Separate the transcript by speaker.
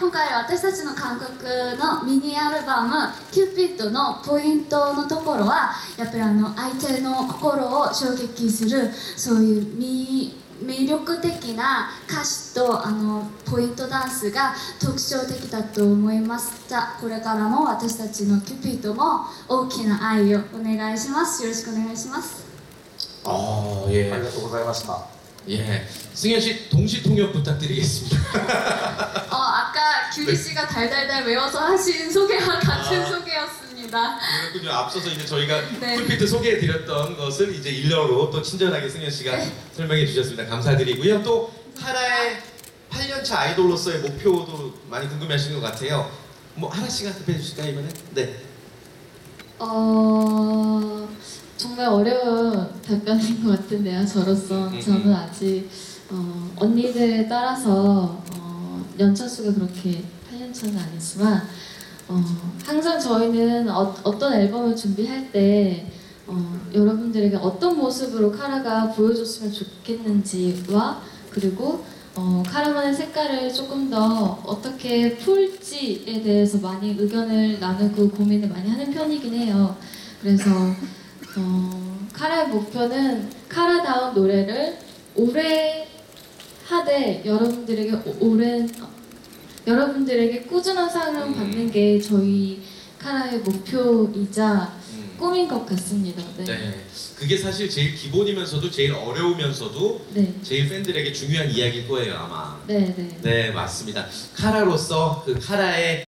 Speaker 1: 今回私たちの韓国のミニアルバム「キューピッド」のポイントのところはやっぱりあの相手の心を衝撃するそういう魅魅力的な歌詞とあのポイントダンスが特徴的だと思いましたこれからも私たちのキューピッドも大きな愛をお願いしますよろしくお願いします
Speaker 2: 어, 예.
Speaker 3: ありがとうございました
Speaker 2: 예. 승현 씨 동시 통역 부탁드리겠습니다.
Speaker 1: 어, 아까 규리 씨가 달달달 외워서 하신 소개와 같은
Speaker 2: 아.
Speaker 1: 소개였습니다.
Speaker 2: 그렇군요. 앞서서 이제 저희가
Speaker 1: 네.
Speaker 2: 풀피트 소개해드렸던 것을 이제 일러로 또 친절하게 승현 씨가
Speaker 1: 네.
Speaker 2: 설명해 주셨습니다. 감사드리고요. 또 하나의 8년차 아이돌로서의 목표도 많이 궁금해하시는 것 같아요. 뭐 하나 씨가 답해 주실까요 이번에? 네.
Speaker 4: 어, 정말 어려운 답변인 것 같은데요. 저로서
Speaker 2: 음,
Speaker 4: 저는
Speaker 2: 음.
Speaker 4: 아직 어, 언니들에 따라서 어, 연차 수가 그렇게 8년 차는 아니지만 어, 항상 저희는 어, 어떤 앨범을 준비할 때 어, 여러분들에게 어떤 모습으로 카라가 보여줬으면 좋겠는지와 그리고 어, 카라만의 색깔을 조금 더 어떻게 풀지에 대해서 많이 의견을 나누고 고민을 많이 하는 편이긴 해요. 그래서 어, 카라의 목표는 카라다운 노래를 오래 하되 여러분들에게 오- 오랜 어, 여러분들에게 꾸준한 사랑을
Speaker 2: 음.
Speaker 4: 받는 게 저희 카라의 목표이자
Speaker 2: 음.
Speaker 4: 꿈인 것 같습니다. 네.
Speaker 2: 네. 그게 사실 제일 기본이면서도 제일 어려우면서도
Speaker 4: 네.
Speaker 2: 제일 팬들에게 중요한 이야기일 거예요 아마.
Speaker 4: 네, 네.
Speaker 2: 네 맞습니다. 카라로서 그 카라의